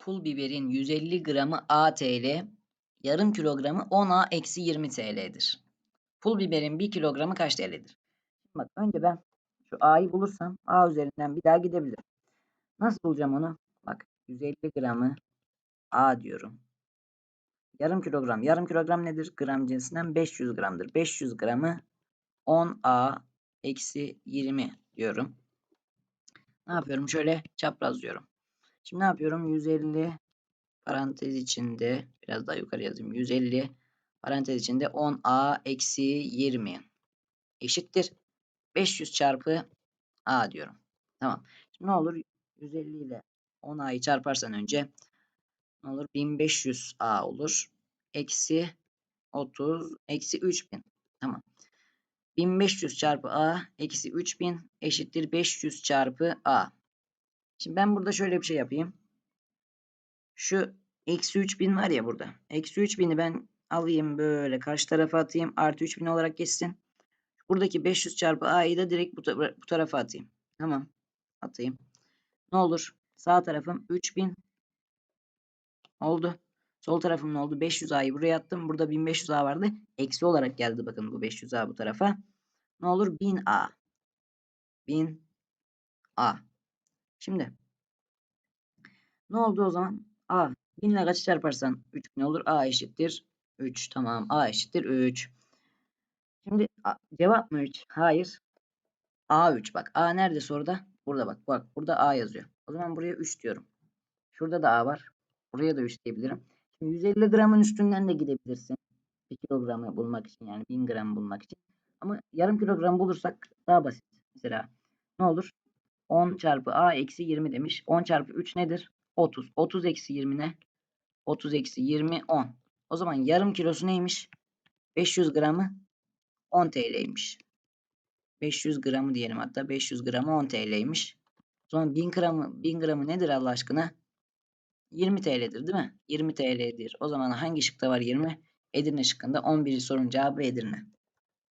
Pul biberin 150 gramı A TL, yarım kilogramı 10A eksi 20 TL'dir. Pul biberin 1 kilogramı kaç TL'dir? Bak önce ben şu A'yı bulursam A üzerinden bir daha gidebilirim. Nasıl bulacağım onu? Bak 150 gramı A diyorum. Yarım kilogram. Yarım kilogram nedir? Gram cinsinden 500 gramdır. 500 gramı 10A eksi 20 diyorum. Ne yapıyorum? Şöyle çaprazlıyorum. Şimdi ne yapıyorum? 150 parantez içinde biraz daha yukarı yazayım. 150 parantez içinde 10A eksi 20 eşittir. 500 çarpı A diyorum. Tamam. Şimdi ne olur? 150 ile 10A'yı çarparsan önce ne olur? 1500A olur. Eksi 30 eksi 3000. Tamam. 1500 çarpı A eksi 3000 eşittir 500 çarpı A. Şimdi ben burada şöyle bir şey yapayım. Şu eksi 3000 var ya burada. Eksi 3000'i ben alayım böyle karşı tarafa atayım. Artı 3000 olarak geçsin. Buradaki 500 çarpı A'yı da direkt bu, bu tarafa atayım. Tamam. Atayım. Ne olur? Sağ tarafım 3000 oldu. Sol tarafım ne oldu? 500 A'yı buraya attım. Burada 1500 A vardı. Eksi olarak geldi bakın bu 500 A bu tarafa. Ne olur? 1000 A. 1000 A. Şimdi ne oldu o zaman? A. 1000 ile kaç çarparsan 3000 olur. A eşittir 3. Tamam. A eşittir 3. Şimdi A, cevap mı 3? Hayır. A 3. Bak A nerede soruda? Burada bak. Bak burada A yazıyor. O zaman buraya 3 diyorum. Şurada da A var. Buraya da 3 diyebilirim. Şimdi 150 gramın üstünden de gidebilirsin. 1 kilogramı bulmak için yani 1000 gram bulmak için. Ama yarım kilogram bulursak daha basit. Mesela ne olur? 10 çarpı A eksi 20 demiş. 10 çarpı 3 nedir? 30. 30 eksi 20 ne? 30 eksi 20 10. O zaman yarım kilosu neymiş? 500 gramı 10 TL'ymiş. 500 gramı diyelim hatta 500 gramı 10 TL'ymiş. O zaman 1000 gramı 1000 gramı nedir Allah aşkına? 20 TL'dir değil mi? 20 TL'dir. O zaman hangi şıkta var 20? Edirne şıkkında 11. sorunun cevabı Edirne.